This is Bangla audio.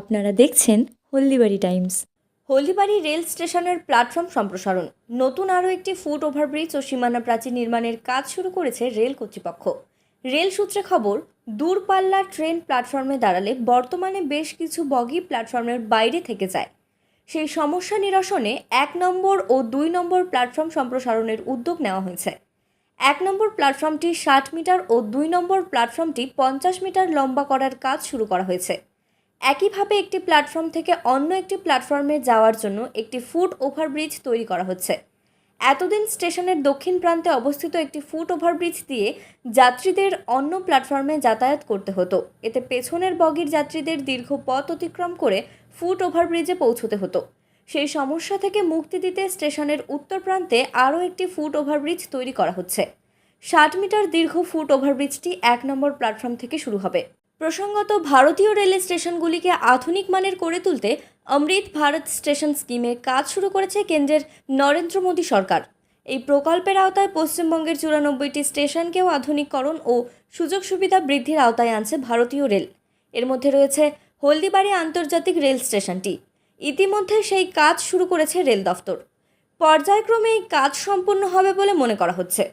আপনারা দেখছেন হলদিবাড়ি টাইমস। হলদিবাড়ি রেল স্টেশনের প্ল্যাটফর্ম সম্প্রসারণ। নতুন আরও একটি ফুট ওভারব্রিজ ও সীমানা প্রাচীর নির্মাণের কাজ শুরু করেছে রেল কর্তৃপক্ষ। রেল সূত্রে খবর দূরপাল্লার ট্রেন প্ল্যাটফর্মে দাঁড়ালে বর্তমানে বেশ কিছু বগি প্ল্যাটফর্মের বাইরে থেকে যায়। সেই সমস্যা নিরসনে এক নম্বর ও দুই নম্বর প্ল্যাটফর্ম সম্প্রসারণের উদ্যোগ নেওয়া হয়েছে। এক নম্বর প্ল্যাটফর্মটি ষাট মিটার ও দুই নম্বর প্ল্যাটফর্মটি পঞ্চাশ মিটার লম্বা করার কাজ শুরু করা হয়েছে। একইভাবে একটি প্ল্যাটফর্ম থেকে অন্য একটি প্ল্যাটফর্মে যাওয়ার জন্য একটি ফুট ওভারব্রিজ তৈরি করা হচ্ছে। এতদিন স্টেশনের দক্ষিণ প্রান্তে অবস্থিত একটি ফুট ওভারব্রিজ দিয়ে যাত্রীদের অন্য প্ল্যাটফর্মে যাতায়াত করতে হতো। এতে পেছনের বগির যাত্রীদের দীর্ঘ পথ অতিক্রম করে ফুট ওভারব্রিজে পৌঁছতে হতো। সেই সমস্যা থেকে মুক্তি দিতে স্টেশনের উত্তর প্রান্তে আরও একটি ফুট ওভারব্রিজ তৈরি করা হচ্ছে। ষাট মিটার দীর্ঘ ফুট ওভারব্রিজটি এক নম্বর প্ল্যাটফর্ম থেকে শুরু হবে। প্রসঙ্গত, ভারতীয় রেল স্টেশনগুলিকে আধুনিক মানের করে তুলতে অমৃত ভারত স্টেশন স্কিমে কাজ শুরু করেছে কেন্দ্রের নরেন্দ্র মোদী সরকার। এই প্রকল্পের আওতায় পশ্চিমবঙ্গের চুরানব্বইটি স্টেশনকেও আধুনিককরণ ও সুযোগ সুবিধা বৃদ্ধির আওতায় আনছে ভারতীয় রেল। এর মধ্যে রয়েছে হলদিবাড়ি আন্তর্জাতিক রেল স্টেশনটি। ইতিমধ্যে সেই কাজ শুরু করেছে রেল দফতর। পর্যায়ক্রমে এই কাজ সম্পূর্ণ হবে বলে মনে করা হচ্ছে।